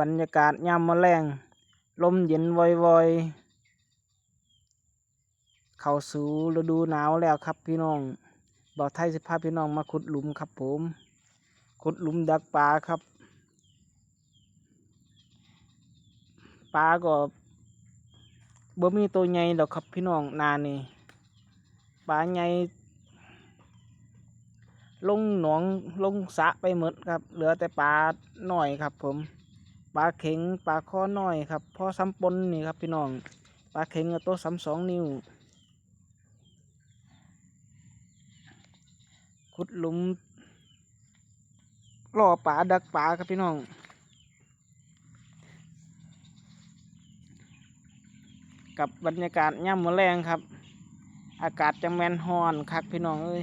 บรรยากาศยามมะแรงลมเย็นวอยๆ เข้าสู่ฤดูหนาวแล้วครับพี่น้องบ่าวไทยสิพาพี่น้องมาขุดหลุมครับผม ขุดหลุมดักปลาครับ ปลาก็บ่มีตัวใหญ่ดอกครับพี่น้องนานี่ปลาใหญ่ลงหนองลงสะไปหมดครับ เหลือแต่ปลาหน่อยครับผม ปลาเข็งปลาข้อน้อยครับพอซ้ำปนนี่ครับพี่น้องปลาเข็งก็ตัวซ้ำสองนิ้วขุดหลุมล่อปลาดักปลาครับพี่น้องกับบรรยากาศย่ำมะแรงครับ อากาศจังแมนฮอนคักพี่น้องเอ้ย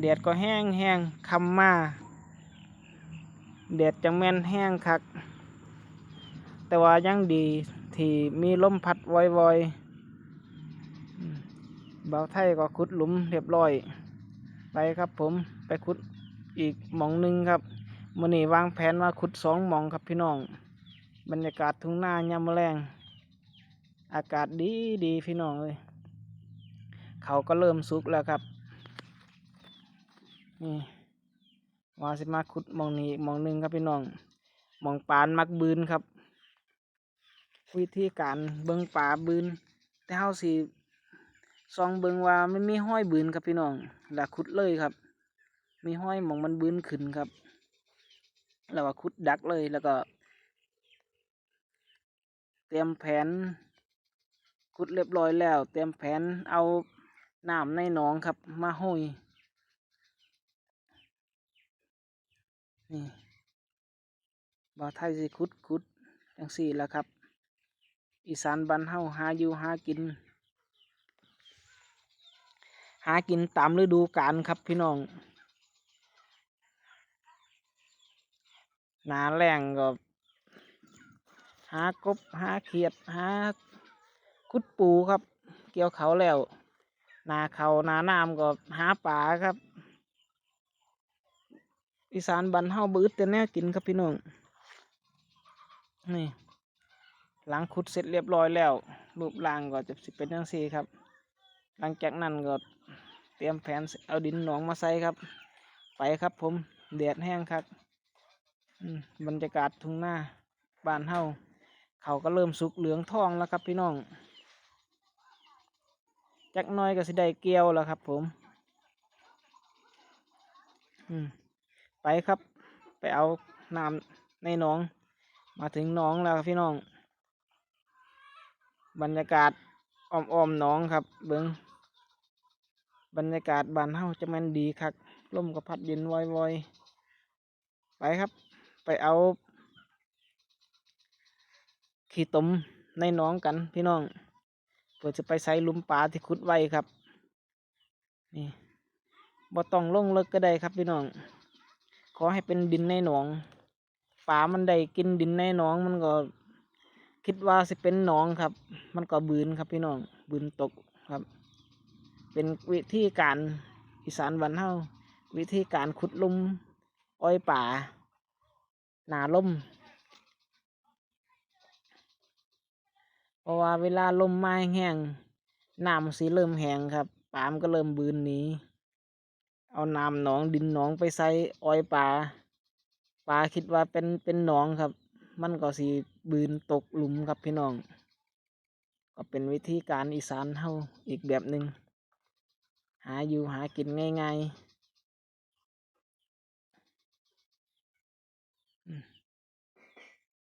แดดก็แห้งแห้งคำมาแดดจังแม่นแห้งคัก แต่ว่ายังดีที่มีลมพัดวอยๆอืมเบาวไทยก็ขุดหลุมเรียบร้อย ไปครับผมไปขุดอีกหมองหนึ่งครับมื่อนี้วางแผนว่าขุดสองหมองครับพี่น้อง บรรยากาศทุ่งนายามมะแรง อากาศดีดีพี่น้องเลยเขาก็เริ่มสุกแล้วครับ นี่ว่าสิมาขุดมองนี้อีกมองหนึ่งครับพี่น้องมองปานมักบืนครับ วิธีการเบิงป่าบืนแต่เฮาสิซองเบิงว่าไม่มีห้อยบืนครับพี่น้องแล้วขุดเลยครับ มีห้อยมองมันบืนขึ้นครับแล้วก็ขุดดักเลยแล้วก็ เตรียมแผนขุดเรียบร้อยแล้ว เตรียมแผนเอาน้ำในหนองครับ มาห้อย นี่บ่าไทยสิขุดขุดจังสี่แล้วครับ อีสานบ้านเฮาหาอยู่หากิน หากินตามฤดูกาลครับพี่น้องหนาแรงก็ หากบหาเขียดหาคุดปูครับ เกี่ยวเขาแล้ว นาเขานาน้ำก็หาป่าครับ อีสานบันเฮาบืดแต่แน่กินครับพี่น้อง นี่ หลังขุดเสร็จเรียบร้อยแล้ว รูปร่างก็จะสิเป็นจังซี่ครับ หลังจากนั้นก็เตรียมแผนเอาดินหนองมาใส่ครับ ไปครับผมแดดแห้งครับบรรยากาศทุ่งหน้าบ้านเฮาเขาก็เริ่มสุกเหลืองทองแล้วครับพี่น้องจักน้อยก็สิได้เกี่ยวแล้วครับผม อืม ไปครับ ไปเอาน้ำในหนอง มาถึงหนองแล้วพี่น้อง บรรยากาศอ้อมๆหนองครับ เบิงบรรยากาศบ้านเฮาจะมันดีคักลมก็พัดเย็นวอยๆไปครับ ไปเอา ขี้ตมในหนองกันพี่น้องเพื่อจะไปใส่ลุมปลาที่ขุดไว้ครับ นี่บ่ต้องลงเลิกก็ได้ครับพี่น้อง ขอให้เป็นดินในหนองปลามันได้กินดินในหนองมันก็คิดว่าสิเป็นหนองครับ มันก็บืนครับพี่น้องบืนตกครับ เป็นวิธีการอีสานบ้านเฮาวิธีการขุดลุมอ้อยป่า หนาล่มเพราะว่าเวลาลมมาแห้งน้ำสีเริ่มแห้งครับปามนก็เริ่มบืนหนี เอาน้ำหนองดินหนองไปใส่อ้อยปลาปลาคิดว่าเป็นเป็นหนองครับ มันก็สีบืนตกหลุมครับพี่น้อง ก็เป็นวิธีการอีสานเฮาอีกแบบหนึ่งหาอยู่หากินง่ายๆ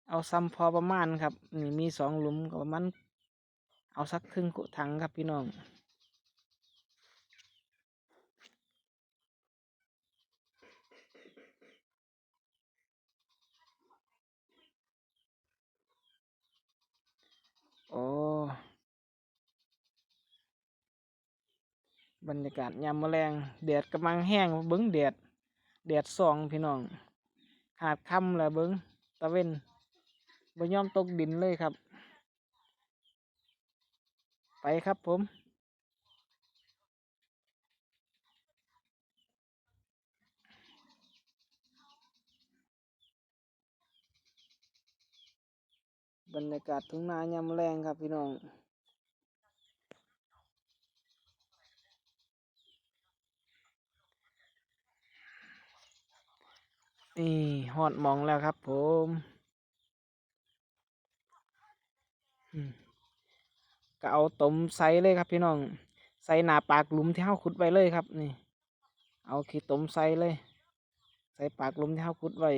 เอาซ้ำพอประมาณครับ นี่มีสองหลุมก็ประมาณเอาสักครึ่งถังครับพี่น้อง โอ้บรรยากาศยามมะแรงแดดกำลังแห้งเบิ้งแดดแดดส่องพี่น้องหาดค่ำแล้วเบิ้งตะเวนบ่ยอมตกดินเลยครับ ไปครับผม บรรยากาศทุ่งนายามแรงครับพี่น้องนี่หอดมองแล้วครับผมก็เอาตมใส่เลยครับพี่น้องใส่หน้าปากหลุมที่เฮาขุดไว้เลยครับ นี่ เอาขี้ตมใส่เลยใส่ปากหลุมที่เฮาขุดไว้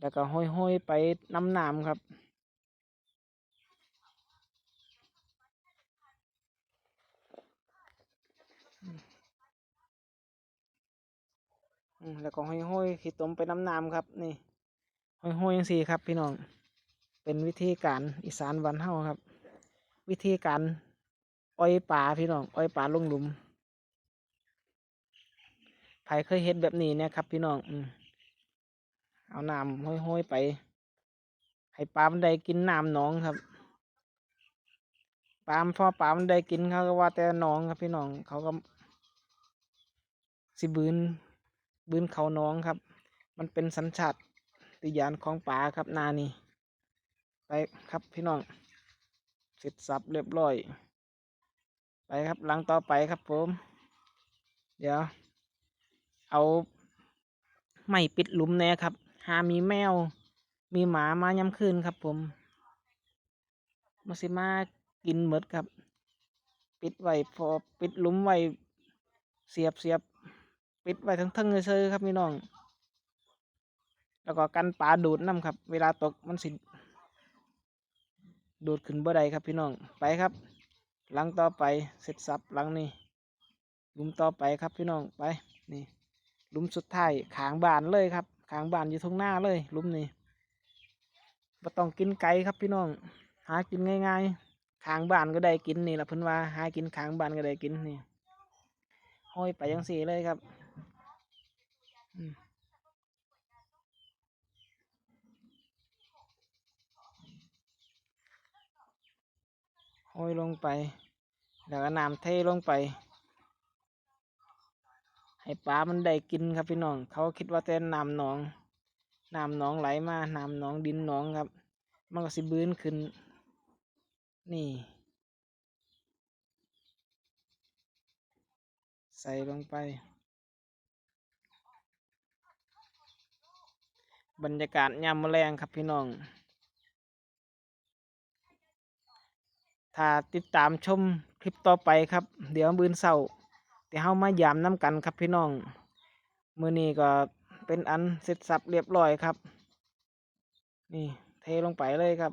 แล้วก็ห้อยๆไปน้ำน้ำครับ แล้วก็ห้อยๆขี้ตมไปน้ำน้ำครับ นี่ห้อยๆยังสี่ครับ พี่น้อง เป็นวิธีการอีสานวันเฮาครับ วิธีการอ้อยป่าพี่น้องอ้อยป่าลงหลุมใครเคยเห็นแบบนี้เนี่ยครับ พี่น้องอืเอาน้ำห้อยๆไป ให้ปลามันได้กินน้ำหนองครับปลาพอปลามันได้กินเขาก็ว่าแต่หนองครับพี่น้องเขาก็สิบืน บืนเขาน้องครับ มันเป็นสัญชาตญาณของป่าครับนานี่ไปครับพี่น้องเสร็จสับเรียบร้อย ไปครับหลังต่อไปครับผม เดี๋ยว เอาไม่ปิดหลุมแน่ครับ หามีแมว มีหมามาย้ำคืนครับผมมาสิมากินหมดครับ ปิดไว้พอปิดหลุมไว้เสียบเสียบ ปิดไว้ทั้งทั้งๆเฉยๆครับพี่น้อง แล้วก็กันปลาดูดน้ำครับ เวลาตกมันสิดูดขึ้นบ่ได้ครับพี่น้องไปครับ หลังต่อไปเสร็จสับหลังนี้หลุมต่อไปครับพี่น้องไปนี่หลุมสุดท้ายขางบานเลยครับขางบานอยู่ตรงหน้าเลยหลุมนี้บ่ต้องกินไก่ครับพี่น้อง หากินง่ายๆขางบานก็ได้กินนี่ละเพิ่นว่าหากินขางบานก็ได้กินนี่ห้อยไปยังสี่เลยครับ อืมห้อยลงไป แล้วก็น้ำเทลงไป ให้ปลามันได้กินครับพี่น้อง เขาคิดว่าแต่น้ำหนอง น้ำหนองไหลมา น้ำหนองดินหนองครับ มันก็สิบืนขึ้น นี่ ใส่ลงไป บรรยากาศยามมแรงครับพี่น้อง ถ้าติดตามชมคลิปต่อไปครับ เดี๋ยวบืนเศร้าเดี๋ยวเฮามายามน้ำกันครับพี่น้อง มือนี้ก็เป็นอันเสร็จสับเรียบร้อยครับ นี่เทลงไปเลยครับ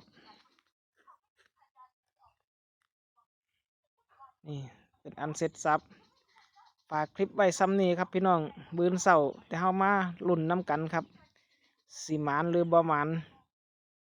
นี่เป็นอันเสร็จสับฝากคลิปไว้ซ้ำนี้ครับพี่น้องบืนเศร้าแต่เฮามาลุ่นน้ำกันครับ สิหมานหรือบ่หมาน